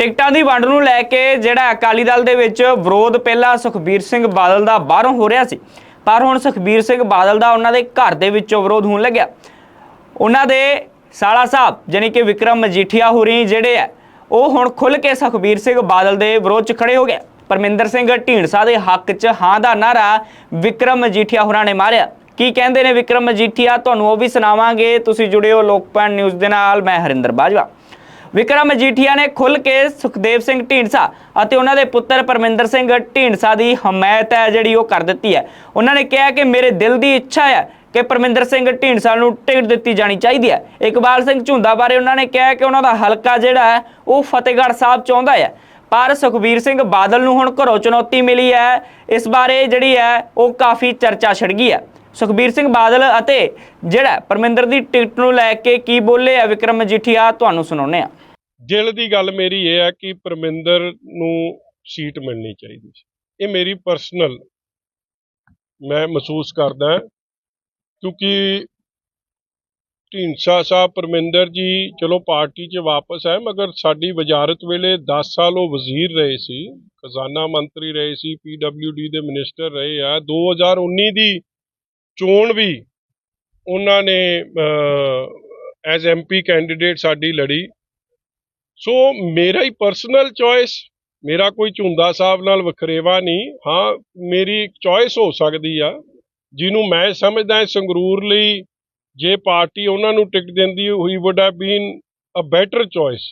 ਟਿਕਟਾਂ ਦੀ ਵੰਡ ਨੂੰ ਲੈ ਕੇ ਜਿਹੜਾ ਅਕਾਲੀ ਦਲ ਦੇ ਵਿੱਚ ਵਿਰੋਧ ਪਹਿਲਾਂ ਸੁਖਬੀਰ ਸਿੰਘ ਬਾਦਲ ਦਾ ਬਾਹਰੋਂ ਹੋ ਰਿਹਾ ਸੀ। ਪਰ ਹੁਣ ਸੁਖਬੀਰ ਸਿੰਘ ਬਾਦਲ ਦਾ ਉਹਨਾਂ ਦੇ ਘਰ ਦੇ ਵਿੱਚੋਂ ਵਿਰੋਧ ਹੋਣ ਲੱਗਿਆ। ਉਹਨਾਂ ਦੇ ਸਾਲਾ ਸਾਹਿਬ ਜਾਨੀ ਕਿ ਵਿਕਰਮ ਮਜੀਠੀਆ ਹੋਰੀ ਜਿਹੜੇ ਆ, ਉਹ ਹੁਣ ਖੁੱਲ ਕੇ ਸੁਖਬੀਰ ਸਿੰਘ ਬਾਦਲ ਦੇ ਵਿਰੋਧ 'ਚ ਖੜੇ ਹੋ ਗਏ। ਪਰਮਿੰਦਰ ਸਿੰਘ ਢੀਂਡਸਾ ਦੇ ਹੱਕ 'ਚ ਹਾਂ ਦਾ ਨਾਰਾ ਵਿਕਰਮ ਮਜੀਠੀਆ ਹੋਰਾਂ ਨੇ ਮਾਰਿਆ। ਕੀ ਕਹਿੰਦੇ ਨੇ ਵਿਕਰਮ ਮਜੀਠੀਆ? ਤੁਹਾਨੂੰ ਉਹ ਵੀ ਸੁਣਾਵਾਂਗੇ। ਤੁਸੀਂ ਜੁੜੇ ਹੋ ਲੋਕਪਾਲ ਨਿਊਜ਼ ਦੇ ਨਾਲ, ਮੈਂ ਹਰਿੰਦਰ ਬਾਜਵਾ। ਵਿਕਰਮ ਮਜੀਠੀਆ ਨੇ ਖੁੱਲ ਕੇ ਸੁਖਦੇਵ ਸਿੰਘ ਢੀਂਡਸਾ ਅਤੇ ਉਹਨਾਂ ਦੇ ਪੁੱਤਰ ਪਰਮਿੰਦਰ ਸਿੰਘ ਢੀਂਡਸਾ ਦੀ ਹਮਾਇਤ ਹੈ, ਜਿਹੜੀ ਉਹ ਕਰ ਦਿੱਤੀ ਹੈ। ਉਹਨਾਂ ਨੇ ਕਿਹਾ ਕਿ ਮੇਰੇ ਦਿਲ ਦੀ ਇੱਛਾ ਹੈ ਕਿ ਪਰਮਿੰਦਰ ਸਿੰਘ ਢੀਂਡਸਾ ਨੂੰ ਟਿਕਟ ਦਿੱਤੀ ਜਾਣੀ ਚਾਹੀਦੀ ਹੈ। ਇਕਬਾਲ ਸਿੰਘ ਝੁੰਦਾ ਬਾਰੇ ਉਹਨਾਂ ਨੇ ਕਿਹਾ ਕਿ ਉਹਨਾਂ ਦਾ ਹਲਕਾ ਜਿਹੜਾ ਹੈ, ਉਹ ਫਤਿਹਗੜ੍ਹ ਸਾਹਿਬ ਚਾਹੁੰਦਾ ਹੈ। ਪਰ ਸੁਖਬੀਰ ਸਿੰਘ ਬਾਦਲ ਨੂੰ ਹੁਣ ਘਰੋਂ ਚੁਣੌਤੀ ਮਿਲੀ ਹੈ। ਇਸ ਬਾਰੇ ਜਿਹੜੀ ਹੈ, ਉਹ ਕਾਫੀ ਚਰਚਾ ਛਿੜ ਗਈ ਹੈ। ਸੁਖਬੀਰ ਸਿੰਘ ਬਾਦਲ ਅਤੇ ਜਿਹੜਾ ਪਰਮਿੰਦਰ ਦੀ ਟਿਕਟ ਨੂੰ ਲੈ ਕੇ ਕੀ ਬੋਲੇ ਆ ਵਿਕਰਮ ਮਜੀਠੀਆ ਤੁਹਾਨੂੰ ਸੁਣਾਉਂਦੇ ਆ ਦਿਲ ਦੀ ਗੱਲ ਮੇਰੀ ਇਹ ਹੈ ਕਿ ਪਰਮਿੰਦਰ ਨੂੰ ਸੀਟ ਮਿਲਣੀ ਚਾਹੀਦੀ ਸੀ। ਇਹ ਮੇਰੀ ਪਰਸਨਲ ਮੈਂ ਮਹਿਸੂਸ ਕਰਦਾ ਕਿਉਂਕਿ ਢੀਂਡਸਾ ਸਾਹਿਬ ਪਰਮਿੰਦਰ ਜੀ ਚਲੋ ਪਾਰਟੀ 'ਚ ਵਾਪਸ ਆਏ, ਮਗਰ ਸਾਡੀ ਵਜ਼ਾਰਤ ਵੇਲੇ 10 ਸਾਲ ਉਹ ਵਜ਼ੀਰ ਰਹੇ ਸੀ, ਖਜ਼ਾਨਾ ਮੰਤਰੀ ਰਹੇ ਸੀ ਪੀਡਬਲਯੂਡੀ ਦੇ ਮਿਨਿਸਟਰ ਰਹੇ ਆ। 2019 ਦੀ ਚੋਣ ਵੀ ਉਹਨਾਂ ਨੇ ਐਜ਼ ਐਮਪੀ ਕੈਂਡੀਡੇਟ ਸਾਡੀ ਲੜੀ। ਸੋ ਮੇਰਾ ਹੀ ਪਰਸਨਲ ਚੋਇਸ ਮੇਰਾ ਕੋਈ ਝੁੰਦਾ ਸਾਹਿਬ ਨਾਲ ਵਖਰੇਵਾ ਨਹੀਂ। ਹਾਂ, ਮੇਰੀ ਚੋਇਸ ਹੋ ਸਕਦੀ ਆ, ਜਿਹਨੂੰ ਮੈਂ ਸਮਝਦਾ ਸੰਗਰੂਰ ਲਈ ਜੇ ਪਾਰਟੀ ਉਹਨਾਂ ਨੂੰ ਟਿਕਟ ਦਿੰਦੀ ਹੋਈ, would have been a better choice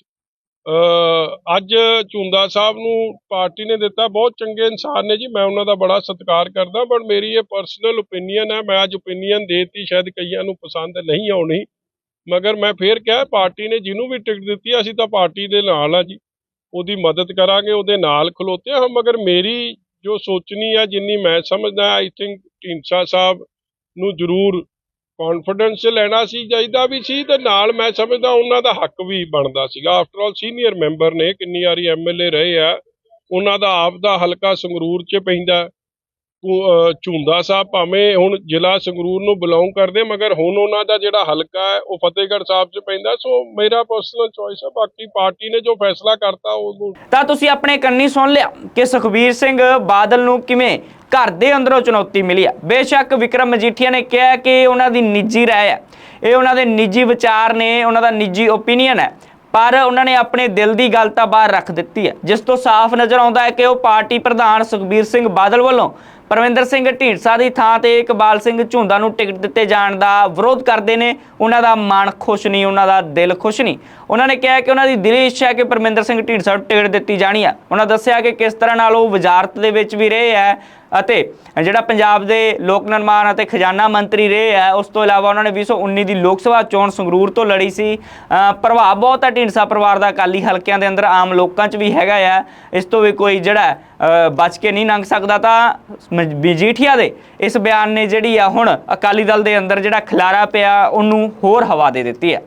ਅੱਜ ਝੁੰਦਾ ਸਾਹਿਬ ਨੂੰ ਪਾਰਟੀ ਨੇ ਦਿੱਤਾ। ਬਹੁਤ ਚੰਗੇ ਇਨਸਾਨ ਨੇ ਜੀ, ਮੈਂ ਉਹਨਾਂ ਦਾ ਬੜਾ ਸਤਿਕਾਰ ਕਰਦਾ ਪਰ ਮੇਰੀ ਇਹ ਪਰਸਨਲ ਓਪੀਨੀਅਨ ਹੈ, ਮੈਂ ਅੱਜ ਓਪੀਨੀਅਨ ਦੇਤੀ, ਸ਼ਾਇਦ ਕਈਆਂ ਨੂੰ ਪਸੰਦ ਨਹੀਂ ਆਉਣੀ। ਮਗਰ ਮੈਂ ਫੇਰ ਕਿਹਾ, ਪਾਰਟੀ ਨੇ ਜਿਹਨੂੰ ਵੀ ਟਿਕਟ ਦਿੱਤੀ, ਅਸੀਂ ਤਾਂ ਪਾਰਟੀ ਦੇ ਨਾਲ ਆ ਜੀ। ਉਹਦੀ ਮਦਦ ਕਰਾਂਗੇ, ਉਹਦੇ ਨਾਲ ਖਲੋਤੇ ਹਾਂ। ਮਗਰ ਮੇਰੀ ਜੋ ਸੋਚਣੀ ਹੈ, ਜਿੰਨੀ ਮੈਂ ਸਮਝਦਾ ਆਈ ਥਿੰਕ ਢੀਂਡਸਾ ਸਾਹਿਬ ਨੂੰ ਜ਼ਰੂਰ ਕੌਨਫੀਡੈਂਸ ਲੈਣਾ ਸੀ, ਚਾਹੀਦਾ ਵੀ ਸੀ, ਤੇ ਨਾਲ ਮੈਂ ਸਮਝਦਾ ਉਹਨਾਂ ਦਾ ਹੱਕ ਵੀ ਬਣਦਾ ਸੀਗਾ। ਆਫਟਰ ਆਲ ਸੀਨੀਅਰ ਮੈਂਬਰ ਨੇ, ਕਿੰਨੀ ਵਾਰੀ ਐਮਐਲਏ ਰਹੇ ਆ, ਉਹਨਾਂ ਦਾ ਆਪ ਦਾ ਹਲਕਾ ਸੰਗਰੂਰ 'ਚ ਪੈਂਦਾ। ਝੁੰਦਾ ਸਾਹਿਬ ਭਾਵੇਂ ਹੁਣ ਜ਼ਿਲ੍ਹਾ ਸੰਗਰੂਰ ਨੂੰ ਬਿਲੋਂਗ ਕਰਦੇ, ਮਗਰ ਹੁਣ ਉਹਨਾਂ ਦਾ ਜਿਹੜਾ ਹਲਕਾ ਹੈ, ਉਹ ਫਤਿਹਗੜ੍ਹ ਸਾਹਿਬ 'ਚ ਪੈਂਦਾ। ਸੋ ਮੇਰਾ ਪਰਸਨਲ ਚੋਇਸ ਹੈ, ਬਾਕੀ ਪਾਰਟੀ ਨੇ ਜੋ ਫੈਸਲਾ ਕਰਤਾ ਉਹਨੂੰ ਤਾਂ ਤੁਸੀਂ ਆਪਣੇ ਕੰਨੀ ਸੁਣ ਲਿਆ ਕਿ ਸੁਖਬੀਰ ਸਿੰਘ ਬਾਦਲ ਨੂੰ ਕਿਵੇਂ ਘਰ ਦੇ ਅੰਦਰੋਂ ਚੁਣੌਤੀ ਮਿਲੀ ਆ ਬੇਸ਼ੱਕ ਵਿਕਰਮ ਮਜੀਠੀਆ ਨੇ ਕਿਹਾ ਕਿ ਉਹਨਾਂ ਦੀ ਨਿੱਜੀ ਰਾਏ ਹੈ। ਇਹ ਉਹਨਾਂ ਦੇ ਨਿੱਜੀ ਵਿਚਾਰ ਨੇ, ਉਹਨਾਂ ਦਾ ਨਿੱਜੀ ਓਪੀਨੀਅਨ ਹੈ। ਪਰ ਉਹਨਾਂ ਨੇ ਆਪਣੇ ਦਿਲ ਦੀ ਗੱਲ ਤਾਂ ਬਾਹਰ ਰੱਖ ਦਿੱਤੀ ਹੈ। ਜਿਸ ਤੋਂ ਸਾਫ਼ ਨਜ਼ਰ ਆਉਂਦਾ ਹੈ ਕਿ ਉਹ ਪਾਰਟੀ ਪ੍ਰਧਾਨ ਸੁਖਬੀਰ ਸਿੰਘ ਬਾਦਲ ਵੱਲੋਂ ਪਰਮਿੰਦਰ ਸਿੰਘ ਢੀਂਡਸਾ ਦੀ ਥਾਂ ਤੇ ਇਕਬਾਲ ਸਿੰਘ ਝੁੰਦਾ ਨੂੰ ਟਿਕਟ ਦਿੱਤੇ ਜਾਣ ਦਾ ਵਿਰੋਧ ਕਰਦੇ ਨੇ। ਉਹਨਾਂ ਦਾ ਮਨ ਖੁਸ਼ ਨਹੀਂ, ਉਹਨਾਂ ਦਾ ਦਿਲ ਖੁਸ਼ ਨਹੀਂ। ਉਹਨਾਂ ਨੇ ਕਿਹਾ ਕਿ ਉਹਨਾਂ ਦੀ ਦਿਲੀ ਇੱਛਾ ਹੈ ਕਿ ਪਰਮਿੰਦਰ ਸਿੰਘ ਢੀਂਡਸਾ ਨੂੰ ਟਿਕਟ ਦਿੱਤੀ ਜਾਣੀ ਆ। ਉਹਨਾਂ ਦੱਸਿਆ ਕਿ ਕਿਸ ਤਰ੍ਹਾਂ ਨਾਲ ਉਹ ਵਜ਼ਾਰਤ ਦੇ ਵਿੱਚ ਵੀ ਰਹੇ ਹੈ ਅਤੇ ਜਿਹੜਾ ਪੰਜਾਬ ਦੇ ਲੋਕ ਨਿਰਮਾਣ ਅਤੇ ਖਜ਼ਾਨਾ ਮੰਤਰੀ ਰਹੇ ਹੈ ਉਸ ਤੋਂ ਇਲਾਵਾ ਉਹਨਾਂ ਨੇ 2019 ਦੀ ਲੋਕ ਸਭਾ ਚੋਣ ਸੰਗਰੂਰ ਤੋਂ ਲੜੀ ਸੀ। ਪ੍ਰਭਾਵ ਬਹੁਤ ਆ ਢੀਂਡਸਾ ਪਰਿਵਾਰ ਦਾ, ਅਕਾਲੀ ਹਲਕਿਆਂ ਦੇ ਅੰਦਰ ਆਮ ਲੋਕਾਂ 'ਚ ਵੀ ਹੈਗਾ ਆ। ਇਸ ਤੋਂ ਵੀ ਕੋਈ ਜਿਹੜਾ ਬਚ ਕੇ ਨਹੀਂ ਲੰਘ ਸਕਦਾ ਤਾਂ ਮਜੀਠੀਆ ਦੇ ਇਸ ਬਿਆਨ ਨੇ ਜਿਹੜੀ ਆ ਹੁਣ ਅਕਾਲੀ ਦਲ ਦੇ ਅੰਦਰ ਜਿਹੜਾ ਖਿਲਾਰਾ ਪਿਆ, ਉਹਨੂੰ ਹੋਰ ਹਵਾ ਦੇ ਦਿੱਤੀ ਹੈ